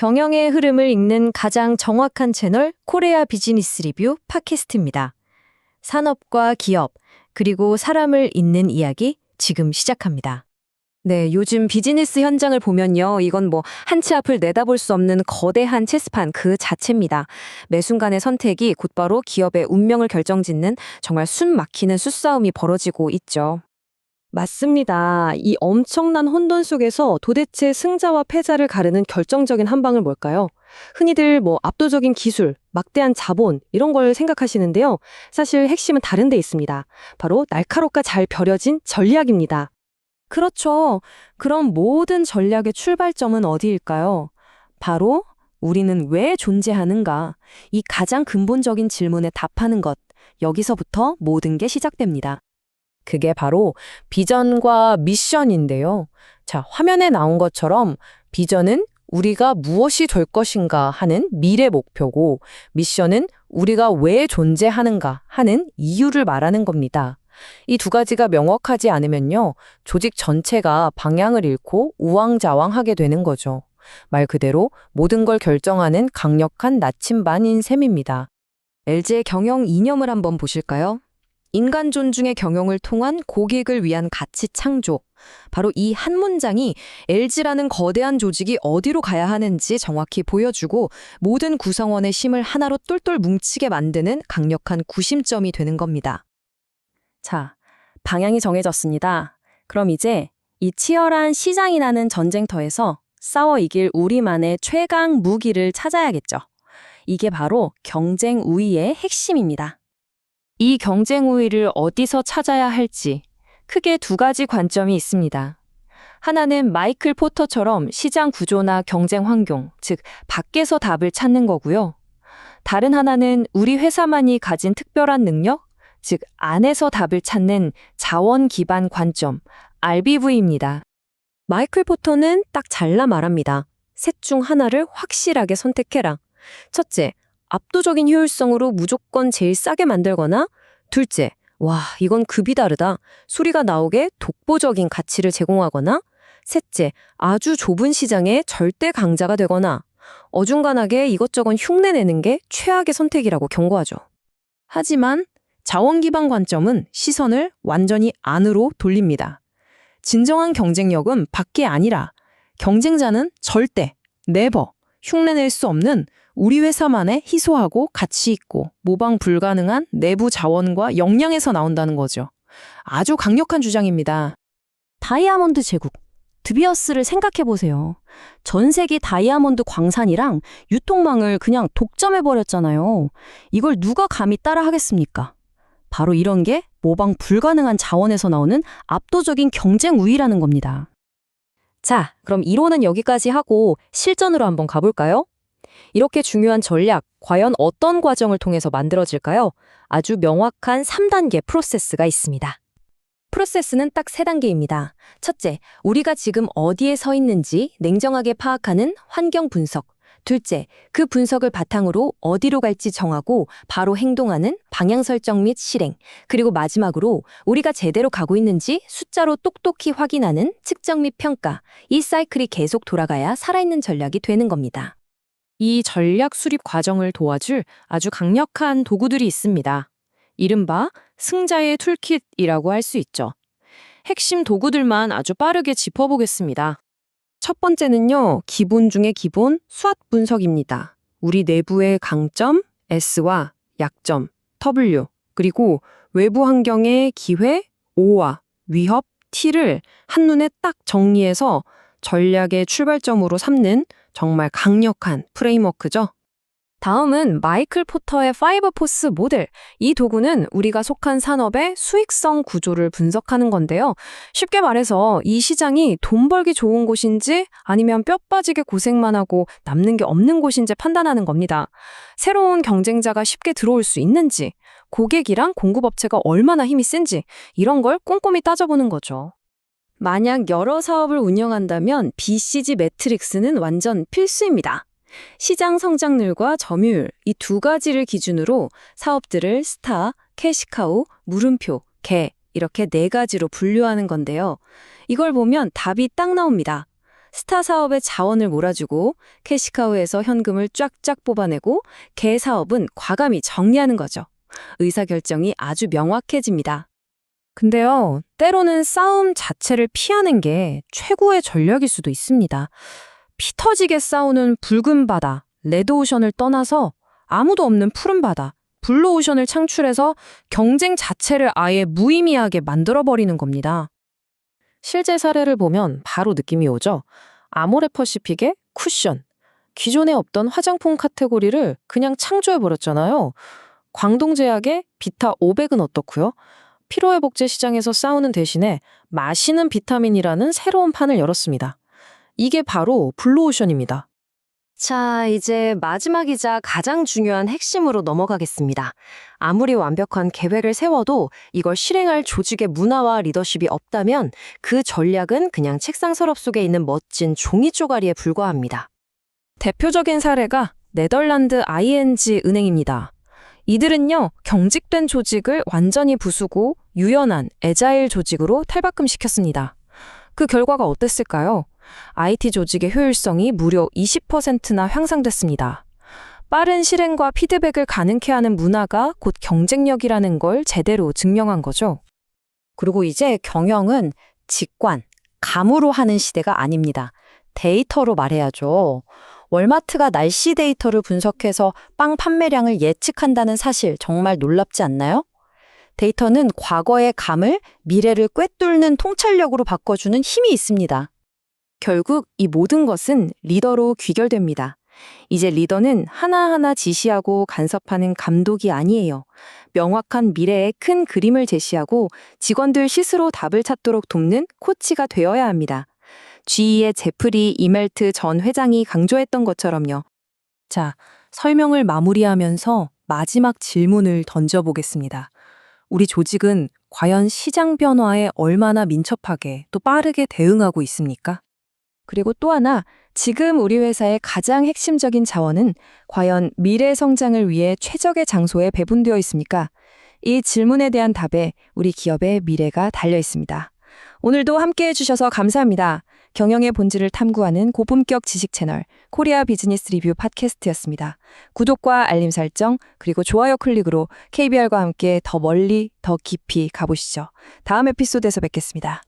경영의 흐름을 읽는 가장 정확한 채널 코레아 비즈니스 리뷰 팟캐스트입니다. 산업과 기업, 그리고 사람을 잇는 이야기 지금 시작합니다. 네, 요즘 비즈니스 현장을 보면요. 이건 뭐 한치 앞을 내다볼 수 없는 거대한 체스판 그 자체입니다. 매 순간의 선택이 곧바로 기업의 운명을 결정짓는 정말 숨 막히는 수싸움이 벌어지고 있죠. 맞습니다. 이 엄청난 혼돈 속에서 도대체 승자와 패자를 가르는 결정적인 한 방은 뭘까요? 흔히들 뭐 압도적인 기술, 막대한 자본 이런 걸 생각하시는데요. 사실 핵심은 다른 데 있습니다. 바로 날카롭고 잘 벼려진 전략입니다. 그렇죠. 그럼 모든 전략의 출발점은 어디일까요? 바로 우리는 왜 존재하는가? 이 가장 근본적인 질문에 답하는 것. 여기서부터 모든 게 시작됩니다. 그게 바로 비전과 미션인데요. 자, 화면에 나온 것처럼 비전은 우리가 무엇이 될 것인가 하는 미래 목표고 미션은 우리가 왜 존재하는가 하는 이유를 말하는 겁니다. 이 두 가지가 명확하지 않으면요. 조직 전체가 방향을 잃고 우왕좌왕하게 되는 거죠. 말 그대로 모든 걸 결정하는 강력한 나침반인 셈입니다. LG의 경영 이념을 한번 보실까요? 인간 존중의 경영을 통한 고객을 위한 가치 창조. 바로 이 한 문장이 LG라는 거대한 조직이 어디로 가야 하는지 정확히 보여주고 모든 구성원의 힘을 하나로 똘똘 뭉치게 만드는 강력한 구심점이 되는 겁니다. 자, 방향이 정해졌습니다. 그럼 이제 이 치열한 시장이 나는 전쟁터에서 싸워 이길 우리만의 최강 무기를 찾아야겠죠. 이게 바로 경쟁 우위의 핵심입니다. 이 경쟁 우위를 어디서 찾아야 할지 크게 두 가지 관점이 있습니다. 하나는 마이클 포터처럼 시장 구조나 경쟁 환경, 즉 밖에서 답을 찾는 거고요. 다른 하나는 우리 회사만이 가진 특별한 능력, 즉 안에서 답을 찾는 자원 기반 관점, RBV입니다. 마이클 포터는 딱 잘라 말합니다. 셋 중 하나를 확실하게 선택해라. 첫째, 압도적인 효율성으로 무조건 제일 싸게 만들거나 둘째, 와, 이건 급이 다르다. 소리가 나오게 독보적인 가치를 제공하거나 셋째, 아주 좁은 시장에 절대 강자가 되거나 어중간하게 이것저것 흉내내는 게 최악의 선택이라고 경고하죠. 하지만 자원 기반 관점은 시선을 완전히 안으로 돌립니다. 진정한 경쟁력은 밖에 아니라 경쟁자는 절대, 네버, 흉내낼 수 없는 우리 회사만의 희소하고 가치 있고 모방 불가능한 내부 자원과 역량에서 나온다는 거죠. 아주 강력한 주장입니다. 다이아몬드 제국, 드비어스를 생각해 보세요. 전 세계 다이아몬드 광산이랑 유통망을 그냥 독점해 버렸잖아요. 이걸 누가 감히 따라 하겠습니까? 바로 이런 게 모방 불가능한 자원에서 나오는 압도적인 경쟁 우위라는 겁니다. 자, 그럼 이론은 여기까지 하고 실전으로 한번 가볼까요? 이렇게 중요한 전략, 과연 어떤 과정을 통해서 만들어질까요? 아주 명확한 3단계 프로세스가 있습니다. 프로세스는 딱 3단계입니다. 첫째, 우리가 지금 어디에 서 있는지 냉정하게 파악하는 환경 분석. 둘째, 그 분석을 바탕으로 어디로 갈지 정하고 바로 행동하는 방향 설정 및 실행. 그리고 마지막으로 우리가 제대로 가고 있는지 숫자로 똑똑히 확인하는 측정 및 평가. 이 사이클이 계속 돌아가야 살아있는 전략이 되는 겁니다. 이 전략 수립 과정을 도와줄 아주 강력한 도구들이 있습니다. 이른바 승자의 툴킷이라고 할 수 있죠. 핵심 도구들만 아주 빠르게 짚어보겠습니다. 첫 번째는요, 기본 중의 기본 수학 분석입니다. 우리 내부의 강점, S와 약점, W, 그리고 외부 환경의 기회, O와 위협, T를 한눈에 딱 정리해서 전략의 출발점으로 삼는 정말 강력한 프레임워크죠. 다음은 마이클 포터의 5포스 모델. 이 도구는 우리가 속한 산업의 수익성 구조를 분석하는 건데요. 쉽게 말해서 이 시장이 돈 벌기 좋은 곳인지 아니면 뼈 빠지게 고생만 하고 남는 게 없는 곳인지 판단하는 겁니다. 새로운 경쟁자가 쉽게 들어올 수 있는지, 고객이랑 공급업체가 얼마나 힘이 센지 이런 걸 꼼꼼히 따져보는 거죠. 만약 여러 사업을 운영한다면 BCG 매트릭스는 완전 필수입니다. 시장 성장률과 점유율 이 두 가지를 기준으로 사업들을 스타, 캐시카우, 물음표, 개 이렇게 네 가지로 분류하는 건데요. 이걸 보면 답이 딱 나옵니다. 스타 사업에 자원을 몰아주고 캐시카우에서 현금을 쫙쫙 뽑아내고 개 사업은 과감히 정리하는 거죠. 의사결정이 아주 명확해집니다. 근데요, 때로는 싸움 자체를 피하는 게 최고의 전략일 수도 있습니다. 피 터지게 싸우는 붉은 바다, 레드오션을 떠나서 아무도 없는 푸른 바다, 블루오션을 창출해서 경쟁 자체를 아예 무의미하게 만들어버리는 겁니다. 실제 사례를 보면 바로 느낌이 오죠. 아모레퍼시픽의 쿠션. 기존에 없던 화장품 카테고리를 그냥 창조해버렸잖아요. 광동제약의 비타 500은 어떻고요? 피로회복제 시장에서 싸우는 대신에 마시는 비타민이라는 새로운 판을 열었습니다. 이게 바로 블루오션입니다. 자, 이제 마지막이자 가장 중요한 핵심으로 넘어가겠습니다. 아무리 완벽한 계획을 세워도 이걸 실행할 조직의 문화와 리더십이 없다면 그 전략은 그냥 책상 서랍 속에 있는 멋진 종이 쪼가리에 불과합니다. 대표적인 사례가 네덜란드 ING 은행입니다. 이들은요, 경직된 조직을 완전히 부수고 유연한 에자일 조직으로 탈바꿈시켰습니다. 그 결과가 어땠을까요? IT 조직의 효율성이 무려 20%나 향상됐습니다. 빠른 실행과 피드백을 가능케 하는 문화가 곧 경쟁력이라는 걸 제대로 증명한 거죠. 그리고 이제 경영은 직관, 감으로 하는 시대가 아닙니다. 데이터로 말해야죠. 월마트가 날씨 데이터를 분석해서 빵 판매량을 예측한다는 사실 정말 놀랍지 않나요? 데이터는 과거의 감을 미래를 꿰뚫는 통찰력으로 바꿔주는 힘이 있습니다. 결국 이 모든 것은 리더로 귀결됩니다. 이제 리더는 하나하나 지시하고 간섭하는 감독이 아니에요. 명확한 미래의 큰 그림을 제시하고 직원들 스스로 답을 찾도록 돕는 코치가 되어야 합니다. GE의 제프리 이멜트 전 회장이 강조했던 것처럼요. 자, 설명을 마무리하면서 마지막 질문을 던져보겠습니다. 우리 조직은 과연 시장 변화에 얼마나 민첩하게 또 빠르게 대응하고 있습니까? 그리고 또 하나, 지금 우리 회사의 가장 핵심적인 자원은 과연 미래 성장을 위해 최적의 장소에 배분되어 있습니까? 이 질문에 대한 답에 우리 기업의 미래가 달려 있습니다. 오늘도 함께 해주셔서 감사합니다. 경영의 본질을 탐구하는 고품격 지식 채널 코리아 비즈니스 리뷰 팟캐스트였습니다. 구독과 알림 설정 그리고 좋아요 클릭으로 KBR과 함께 더 멀리 더 깊이 가보시죠. 다음 에피소드에서 뵙겠습니다.